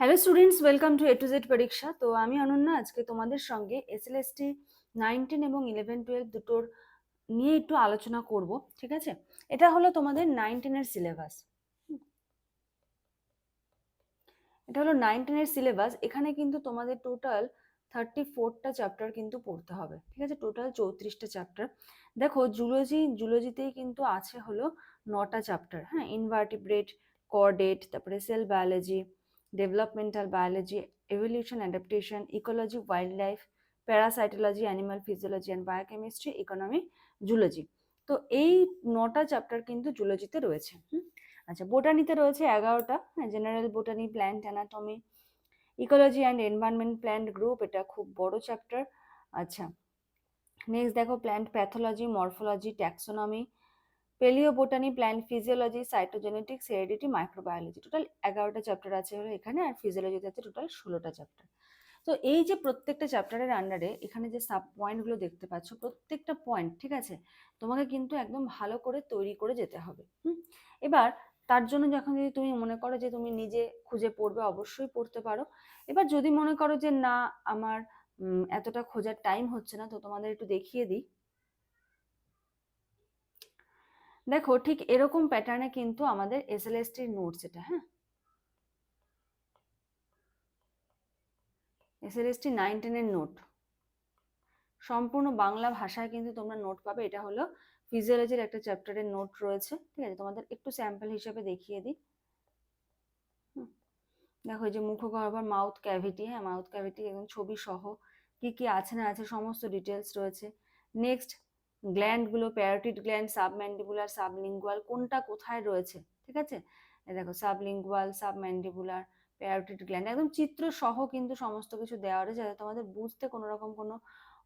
Hello students welcome to A to Z পরীক্ষা তো আমি অনন্যা, আজকে তোমাদের সঙ্গে এসএলএসটি নাইন টেন এবং ইলেভেন টুয়েলভ দুটোর নিয়ে একটু আলোচনা করব, ঠিক আছে? এটা হলো তোমাদের নাইন টেনের সিলেবাস এটা হলো নাইন টেনের সিলেবাস এখানে কিন্তু তোমাদের টোটাল থার্টি ফোরটা চ্যাপ্টার কিন্তু পড়তে হবে, ঠিক আছে? টোটাল চৌত্রিশটা চ্যাপ্টার দেখো জুলজি জুলজিতেই কিন্তু আছে হলো নটা চ্যাপ্টার হ্যাঁ? ইনভার্টিব্রেট কর্ডেট তারপরে cell biology developmental biology evolution adaptation ecology wild life parasitology animal physiology and biochemistry economy zoology তো এই নটা চ্যাপ্টার কিন্তু জুলজিতে রয়েছে আচ্ছা বোটানিতে রয়েছে এগারোটা general botany plant anatomy ecology and environment plant group এটা খুব বড় চ্যাপ্টার আচ্ছা নেক্সট দেখো plant pathology morphology taxonomy paleo botany plant physiology cytogenetics heredity microbiology total এগারোটা চ্যাপ্টার আছে হলো এখানে আর ফিজিওলজিতে আছে টোটাল ষোলোটা চ্যাপ্টার তো এই যে প্রত্যেকটা চ্যাপ্টারের আন্ডারে এখানে যে সাব পয়েন্টগুলো দেখতে পাচ্ছ, প্রত্যেকটা পয়েন্ট ঠিক আছে? তোমাকে কিন্তু একদম ভালো করে তৈরি করে যেতে হবে, হুম? এবার তার জন্য যখন যদি তুমি মনে করো যে তুমি নিজে খুঁজে পড়বে, অবশ্যই পড়তে পারো। এবার যদি মনে করো যে না, আমার এতটা খোঁজার টাইম হচ্ছে না, তো তোমাদের একটু দেখিয়ে দিই। দেখো, ঠিক এরকম প্যাটার্নে কিন্তু আমাদের এসএলএসটির নোটস এটা হ্যাঁ? এসএলএসটি নাইন টেনের নোট সম্পূর্ণ বাংলা ভাষায় কিন্তু তোমরা নোট পাবে, এটা হলো ফিজিওলজির একটা চ্যাপ্টারের নোট রয়েছে, ঠিক আছে? তোমাদের একটু স্যাম্পল হিসেবে দেখিয়ে দিই। দেখো, এই যে মুখগহ্বর মাউথ ক্যাভিটি হ্যাঁ? মাউথ ক্যাভিটি একদম ছবি সহ কি কি আছে না আছে, সমস্ত ডিটেলস রয়েছে। নেক্সট গ্ল্যান্ডগুলো প্যারোটিড গ্ল্যান্ড সাবম্যান্ডিবুলার সাবলিঙ্গুয়াল কোনটা কোথায় রয়েছে, ঠিক আছে? দেখো সাবলিঙ্গুয়াল সাবম্যান্ডিবুলার প্যারোটিড গ্ল্যান্ড একদম চিত্র সহ কিন্তু সমস্ত কিছু দেওয়া রয়েছে যাতে তোমাদের বুঝতে কোনো রকম কোনো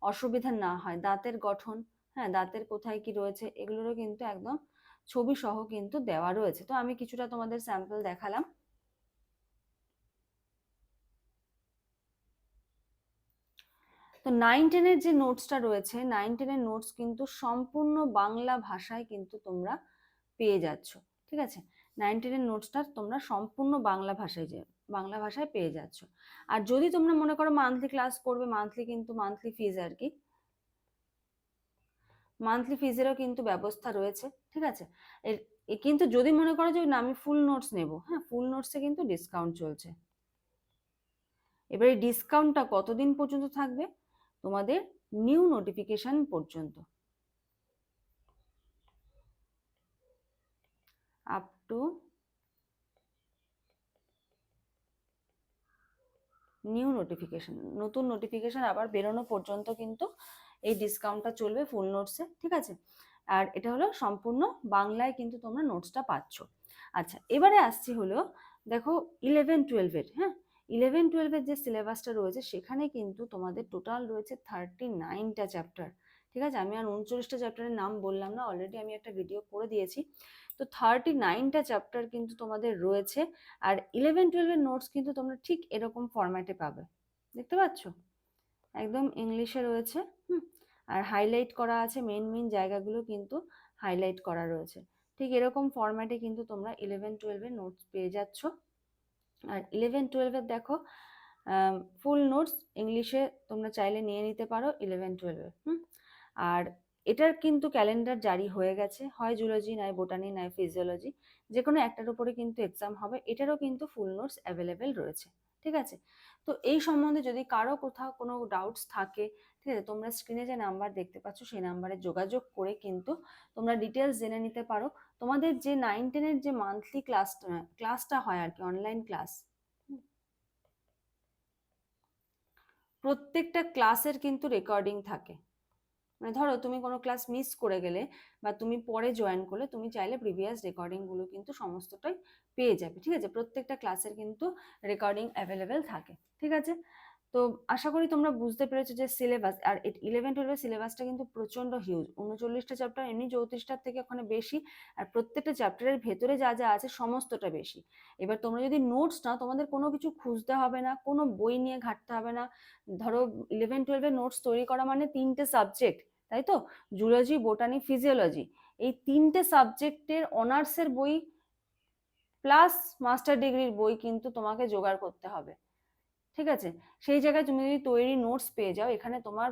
অসুবিধা না হয়। দাঁতের গঠন হ্যাঁ দাঁতের কোথায় কি রয়েছে, এগুলোরও কিন্তু একদম ছবি সহ কিন্তু দেওয়া রয়েছে। তো আমি কিছুটা তোমাদের স্যাম্পল দেখালাম। তো নাইন টেনের যে নোটসটা রয়েছে নাইন টেনের নোটস কিন্তু সম্পূর্ণ বাংলা ভাষায় কিন্তু তোমরা পেয়ে যাচ্ছ, ঠিক আছে? নাইন টেনের নোটসটা তোমরা সম্পূর্ণ বাংলা ভাষায় যে, বাংলা ভাষায় পেয়ে যাচ্ছ। আর যদি তোমরা মনে করো মান্থলি ক্লাস করবে মান্থলি কিন্তু মান্থলি ফিজ আর কি মান্থলি ফিজেরও কিন্তু ব্যবস্থা রয়েছে, ঠিক আছে? এর কিন্তু যদি মনে করো যে না, আমি ফুল নোটস নেব হ্যাঁ ফুল নোটসে কিন্তু ডিসকাউন্ট চলছে। এবারে ডিসকাউন্টটা কতদিন পর্যন্ত থাকবে? তোমাদের নিউ নোটিফিকেশন পর্যন্ত। আপ টু নিউ নোটিফিকেশন নতুন নোটিফিকেশন আবার বেরোনো পর্যন্ত কিন্তু এই ডিসকাউন্টটা চলবে ফুল নোটসে ঠিক আছে? আর এটা হলো সম্পূর্ণ বাংলায় কিন্তু তোমরা নোটসটা পাচ্ছ। আচ্ছা এবারে আসছি হলো, দেখো ইলেভেন টুয়েলভের হ্যাঁ? ইলেভেন, টুয়েলভের যে সিলেবাসটা রয়েছে, সেখানে কিন্তু তোমাদের টোটাল রয়েছে থার্টি নাইনটা চ্যাপ্টার ঠিক আছে? আমি আর উনচল্লিশটা চ্যাপ্টারের নাম বললাম না অলরেডি আমি একটা ভিডিও করে দিয়েছি। তো থার্টি নাইনটা চ্যাপ্টার কিন্তু তোমাদের রয়েছে, আর ইলেভেন, টুয়েলভের নোটস কিন্তু তোমরা ঠিক এরকম ফরম্যাটে পাবে। দেখতে পাচ্ছ? একদম ইংলিশে রয়েছে, হুম? আর হাইলাইট করা আছে মেন মেন জায়গাগুলো কিন্তু হাইলাইট করা রয়েছে। ঠিক এরকম ফরম্যাটে কিন্তু তোমরা ইলেভেন, টুয়েলভের নোটস পেয়ে যাচ্ছ। আর ইলেভেন টুয়েলভের দেখো ফুল নোটস ইংলিশে তোমরা চাইলে নিয়ে নিতে পারো ইলেভেন টুয়েলভে হুম? আর এটার কিন্তু ক্যালেন্ডার জারি হয়ে গেছে, হয় জুলজি নয় বোটানি নয় ফিজিওলজি যে কোনো একটার উপরে কিন্তু এক্সাম হবে, এটারও কিন্তু ফুল নোটস অ্যাভেলেবেল রয়েছে, ঠিক আছে? তো এই সম্বন্ধে যদি কারও কোথাও কোনো ডাউটস থাকে ঠিক আছে তোমরা স্ক্রিনে যে নাম্বার দেখতে পাচ্ছ, সেই নাম্বারে যোগাযোগ করে কিন্তু তোমরা ডিটেলস জেনে নিতে পারো। তোমাদের যে নাইন টেনের যে মান্থলি ক্লাসটা ক্লাসটা হয় আর কি অনলাইন ক্লাস প্রত্যেকটা ক্লাসের কিন্তু রেকর্ডিং থাকে। মানে ধরো, তুমি কোনো ক্লাস মিস করে গেলে বা তুমি পরে জয়েন করলে, তুমি চাইলে প্রিভিয়াস রেকর্ডিংগুলো কিন্তু সমস্তটাই পেয়ে যাবে, ঠিক আছে? প্রত্যেকটা ক্লাসের কিন্তু রেকর্ডিং অ্যাভেলেবেল থাকে, ঠিক আছে? তো আশা করি তোমরা বুঝতে পেরেছ যে সিলেবাস আর ইলেভেন টুয়েলভের সিলেবাসটা কিন্তু প্রচণ্ড হিউজ উনচল্লিশটা চ্যাপ্টার এমনি চৌত্রিশটার থেকে ওখানে বেশি, আর প্রত্যেকটা চ্যাপ্টারের ভেতরে যা যা আছে সমস্তটা বেশি। এবার তোমরা যদি নোটস নাও, তোমাদের কোনো কিছু খুঁজতে হবে না, কোনো বই নিয়ে ঘাটতে হবে না। ধরো ইলেভেন টুয়েলভের নোটস তৈরি করা মানে তিনটে সাবজেক্ট তাই তো? জুলজি বোটানি ফিজিওলজি এই তিনটে সাবজেক্টের অনার্সের বই প্লাস মাস্টার ডিগ্রির বই কিন্তু তোমাকে জোগাড় করতে হবে। ঠিক আছে? সেই জায়গায় তুমি যদি তৈরি নোটস পেয়ে যাও, এখানে তোমার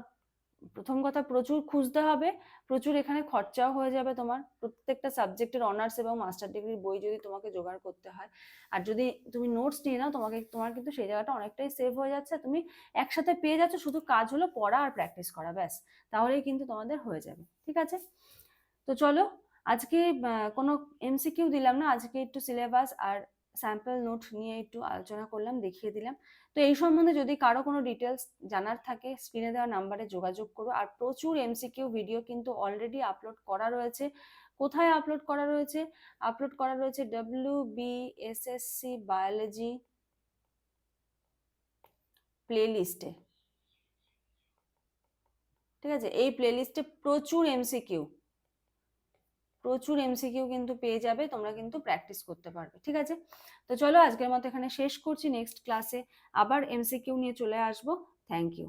প্রথম কথা প্রচুর খুঁজতে হবে, প্রচুর এখানে খরচাও হয়ে যাবে তোমার। প্রত্যেকটা সাবজেক্টের অনার্স এবং মাস্টার ডিগ্রির বই যদি তোমাকে জোগাড় করতে হয়। আর যদি তুমি নোটস নিয়ে নাও, তোমাকে, তোমার কিন্তু সেই জায়গাটা অনেকটাই সেভ হয়ে যাচ্ছে। তুমি একসাথে পেয়ে যাচ্ছ, শুধু কাজ হলো পড়া আর প্র্যাকটিস করা, ব্যাস। তাহলেই কিন্তু তোমাদের হয়ে যাবে, ঠিক আছে? তো চলো, আজকে কোনো এমসিকিউ দিলাম না, আজকে একটু সিলেবাস আর স্যাম্পল নোট নিয়ে একটু আলোচনা করলাম, দেখিয়ে দিলাম। তো এই সম্বন্ধে যদি কারও কোনো ডিটেলস জানার থাকে স্ক্রিনে দেওয়া নাম্বারে যোগাযোগ করো। আর প্রচুর এমসিকিউ ভিডিও কিন্তু অলরেডি আপলোড করা রয়েছে। কোথায় আপলোড করা রয়েছে? আপলোড করা রয়েছে W B S S C biology প্লেলিস্টে ঠিক আছে? এই প্লেলিস্টে প্রচুর এমসিকিউ প্রচুর এমসিকিউ কিন্তু পেয়ে যাবে, তোমরা কিন্তু প্র্যাকটিস করতে পারবে, ঠিক আছে? তো চলো আজকের মতো এখানে শেষ করছি নেক্সট ক্লাসে আবার এমসিকিউ নিয়ে চলে আসব থ্যাংক ইউ